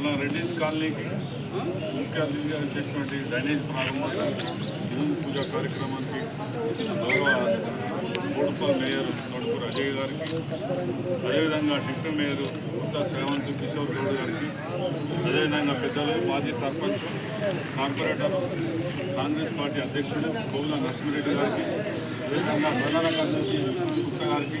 మన రెడ్డిస్ కాలనీకి ముఖ్య వచ్చేటువంటి డ్రైనేజ్ ప్రారంభోత్సవం భూమి పూజ కార్యక్రమానికి గౌరవ బోడుపల్ మేయర్ తోడుపూర్ అజయ్ గారికి అదేవిధంగా డిప్యూటీ మేయర్ గుత్తా శ్రేవంత్ కిషోర్ గౌడ్ గారికి అదేవిధంగా పెద్దలు మాజీ సర్పంచ్ కార్పొరేటర్ కాంగ్రెస్ పార్టీ అధ్యక్షుడు కోవుల నరసింహరెడ్డి గారికి అదేవిధంగా ప్రధాన కార్యదర్శి గుప్తా గారికి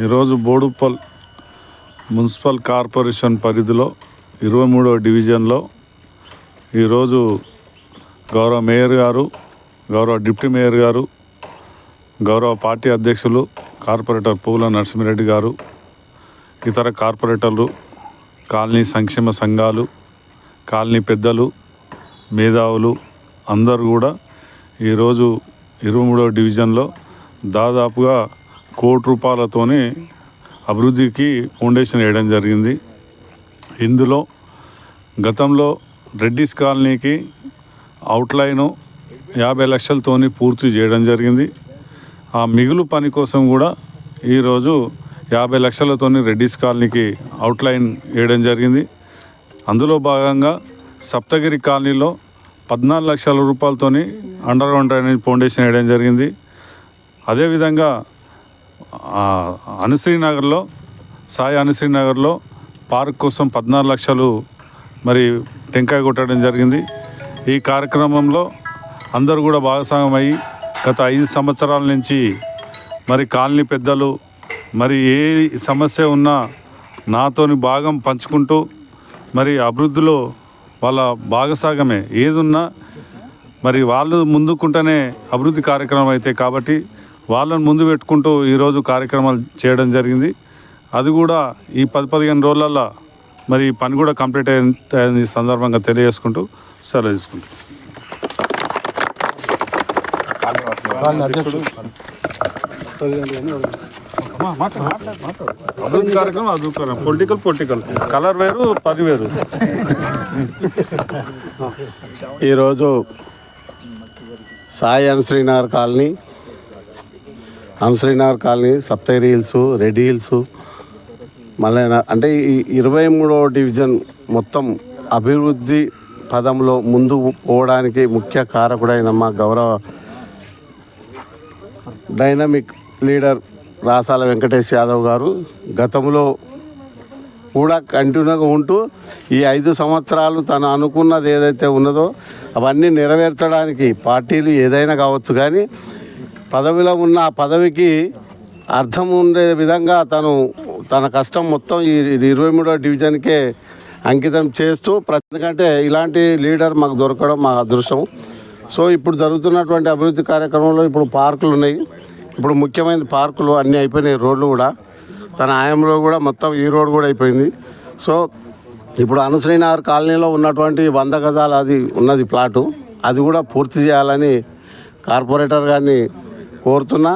ఈరోజు బోడుపల్ మున్సిపల్ కార్పొరేషన్ పరిధిలో ఇరవై మూడవ డివిజన్లో ఈరోజు గౌరవ మేయర్ గారు గౌరవ డిప్యూటీ మేయర్ గారు గౌరవ పార్టీ అధ్యక్షులు కార్పొరేటర్ పువ్వుల నరసింహారెడ్డి గారు ఇతర కార్పొరేటర్లు కాలనీ సంక్షేమ సంఘాలు కాలనీ పెద్దలు మేధావులు అందరూ కూడా ఈరోజు ఇరవై మూడవ డివిజన్లో దాదాపుగా కోటి రూపాయలతోనే అభివృద్ధికి ఫౌండేషన్ వేయడం జరిగింది. ఇందులో గతంలో రెడ్డిస్ కాలనీకి అవుట్లైను యాభై లక్షలతోని పూర్తి చేయడం జరిగింది. ఆ మిగులు పని కోసం కూడా ఈరోజు యాభై లక్షలతోని రెడ్డిస్ కాలనీకి అవుట్లైన్ వేయడం జరిగింది. అందులో భాగంగా సప్తగిరి కాలనీలో పద్నాలుగు లక్షల రూపాయలతోని అండర్ గ్రౌండ్ డ్రైనేజ్ ఫౌండేషన్ వేయడం జరిగింది. అదేవిధంగా అనుశ్రీనగర్లో సాయి అనుశ్రీ నగర్లో పార్క్ కోసం పద్నాలుగు లక్షలు మరి టెంకాయ కొట్టడం జరిగింది. ఈ కార్యక్రమంలో అందరూ కూడా భాగస్వామ్యం అయ్యి గత ఐదు సంవత్సరాల నుంచి మరి కాలనీ పెద్దలు మరి ఏ సమస్య ఉన్నా నాతోని భాగం పంచుకుంటూ మరి అభివృద్ధిలో వాళ్ళ భాగసాగమే ఏదున్నా మరి వాళ్ళు ముందుకుంటేనే అభివృద్ధి కార్యక్రమం అయితే కాబట్టి వాళ్ళని ముందు పెట్టుకుంటూ ఈరోజు కార్యక్రమాలు చేయడం జరిగింది. అది కూడా ఈ పది పదిహేను రోజులలో మరి పని కూడా కంప్లీట్ అయింది ఈ సందర్భంగా తెలియజేసుకుంటూ సెలవు తీసుకుంటాం అభివృద్ధి కార్యక్రమం అభివృద్ధి కార్యక్రమం. పొలిటికల్ పొలిటికల్ కలర్ వేరు పని వేరు. ఈరోజు Sai Anushrinagar colony Anushrinagar colony Saptagiri hills Reddy hills మళ్ళీ అంటే ఈ ఇరవై మూడవ డివిజన్ మొత్తం అభివృద్ధి పదంలో ముందు పోవడానికి ముఖ్య కారకుడైన మా గౌరవ డైనమిక్ లీడర్ రాసాల వెంకటేష్ యాదవ్ గారు గతంలో కూడా కంటిన్యూగా ఉంటూ ఈ ఐదు సంవత్సరాలు తను అనుకున్నది ఏదైతే ఉన్నదో అవన్నీ నెరవేర్చడానికి పార్టీలు ఏదైనా కావచ్చు కానీ పదవిలో ఉన్న ఆ పదవికి అర్థం ఉండే విధంగా తను తన కష్టం మొత్తం ఈ ఇరవై మూడో డివిజన్కే అంకితం చేస్తూ ప్రతికంటే ఇలాంటి లీడర్ మాకు దొరకడం మా అదృష్టం. సో ఇప్పుడు జరుగుతున్నటువంటి అభివృద్ధి కార్యక్రమంలో ఇప్పుడు పార్కులు ఉన్నాయి. ఇప్పుడు ముఖ్యమైన పార్కులు అన్నీ అయిపోయినాయి రోడ్లు కూడా. తన ఆయంలో కూడా మొత్తం ఈ రోడ్ కూడా అయిపోయింది. సో ఇప్పుడు అనుశ్రీనగర్ కాలనీలో ఉన్నటువంటి వంద గజాలు అది ఉన్నది ప్లాటు. అది కూడా పూర్తి చేయాలని కార్పొరేటర్ గారిని కోరుతున్నా.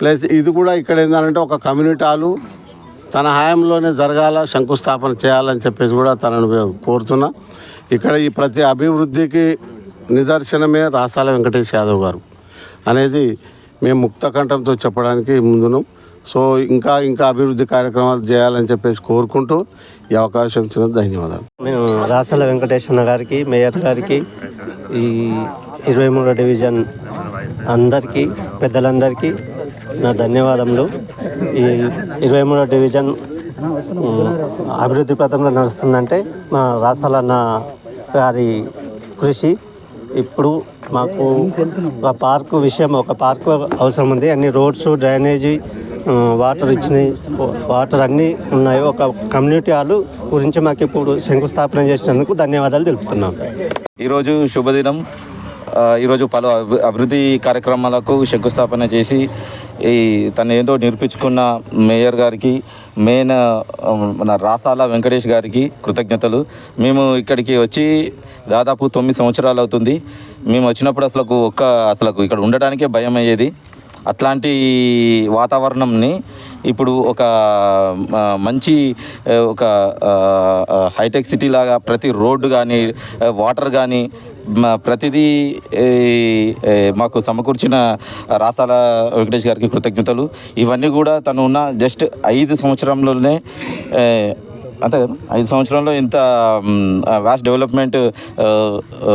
ప్లస్ ఇది కూడా ఇక్కడ ఏంటంటే ఒక కమ్యూనిటీ హాలు. తన హయాంలోనే జరగాల శంకుస్థాపన చేయాలని చెప్పేసి కూడా తనను కోరుతున్నా. ఇక్కడ ఈ ప్రతి అభివృద్ధికి నిదర్శనమే రాసాల వెంకటేష్ యాదవ్ గారు. అనేది మేము ముక్త కంఠంతో చెప్పడానికి ముందున్నాం. సో ఇంకా ఇంకా అభివృద్ధి కార్యక్రమాలు చేయాలని చెప్పేసి కోరుకుంటూ ఈ అవకాశం ఇచ్చిన ధన్యవాదాలు. మేము రాసల వెంకటేశ్వర గారికి మేయర్ గారికి ఈ ఇరవై మూడో డివిజన్ అందరికీ పెద్దలందరికీ నా ధన్యవాదములు. ఈ ఇరవై మూడో డివిజన్ అభివృద్ధి పథంలో నడుస్తుందంటే మా రాసాలన్న గారి కృషి. ఇప్పుడు మాకు ఒక పార్కు విషయం ఒక పార్కు అవసరం ఉంది అన్ని రోడ్స్ డ్రైనేజీ వాటర్ ఇచ్చినాయి వాటర్ అన్నీ ఉన్నాయి. ఒక కమ్యూనిటీ హాల్ గురించి మాకు ఇప్పుడు శంకుస్థాపన చేసినందుకు ధన్యవాదాలు తెలుపుతున్నాం. ఈరోజు శుభదినం. ఈరోజు పలు అభి- అభివృద్ధి కార్యక్రమాలకు శంకుస్థాపన చేసి ఈ తను ఏంటో నిరూపించుకున్న మేయర్ గారికి మెయిన్ మన రాసాల వెంకటేష్ గారికి కృతజ్ఞతలు. మేము ఇక్కడికి వచ్చి దాదాపు తొమ్మిది సంవత్సరాలు అవుతుంది. మేము వచ్చినప్పుడు అసలు ఒక్క అసలు ఇక్కడ ఉండడానికే భయం అయ్యేది. అట్లాంటి వాతావరణంని ఇప్పుడు ఒక మంచి ఒక హైటెక్ సిటీ లాగా ప్రతి రోడ్డు కానీ వాటర్ కానీ ప్రతిదీ మాకు సమకూర్చిన రాసాల వెంకటేష్ గారికి కృతజ్ఞతలు. ఇవన్నీ కూడా తను ఉన్న జస్ట్ ఐదు సంవత్సరంలోనే అంతే కదా? ఐదు సంవత్సరంలో ఇంత వ్యాస్ట్ డెవలప్మెంట్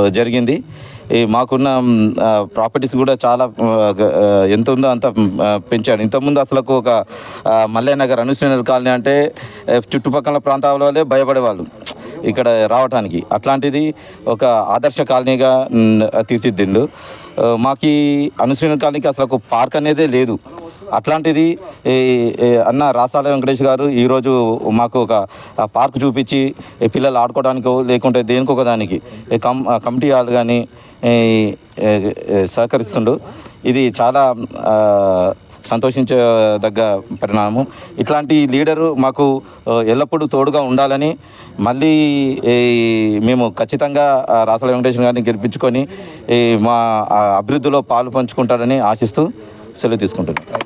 జరిగింది. ఈ మాకున్న ప్రాపర్టీస్ కూడా చాలా ఎంత ఉందో అంత పెంచాడు. ఇంతకుముందు అసలు ఒక ఆ, మల్లయ్య నగర్ కాలనీ అంటే చుట్టుపక్కల ప్రాంతాల వాళ్ళే భయపడేవాళ్ళు. ఇక్కడ రావటానికి. అట్లాంటిది ఒక ఆదర్శ కాలనీగా తీర్చిదిండు మాకు ఈ కాలనీకి అసలు ఒక పార్క్ అనేదే లేదు. అట్లాంటిది అన్న రాసాల వెంకటేష్ గారు ఈరోజు మాకు ఒక పార్క్ చూపించి పిల్లలు ఆడుకోవడానికో లేకుంటే దేనికొక దానికి కమ్ కమిటీ హాల్ కానీ సహకరిస్తుండు. ఇది చాలా సంతోషించదగ్గ పరిణామం ఇట్లాంటి లీడరు మాకు ఎల్లప్పుడూ తోడుగా ఉండాలని మళ్ళీ ఈ మేము ఖచ్చితంగా రాసల వెంకటేశ్వర గారిని గెలిపించుకొని ఈ మా అభివృద్ధిలో పాలు పంచుకుంటారని ఆశిస్తూ సెలవు తీసుకుంటున్నాను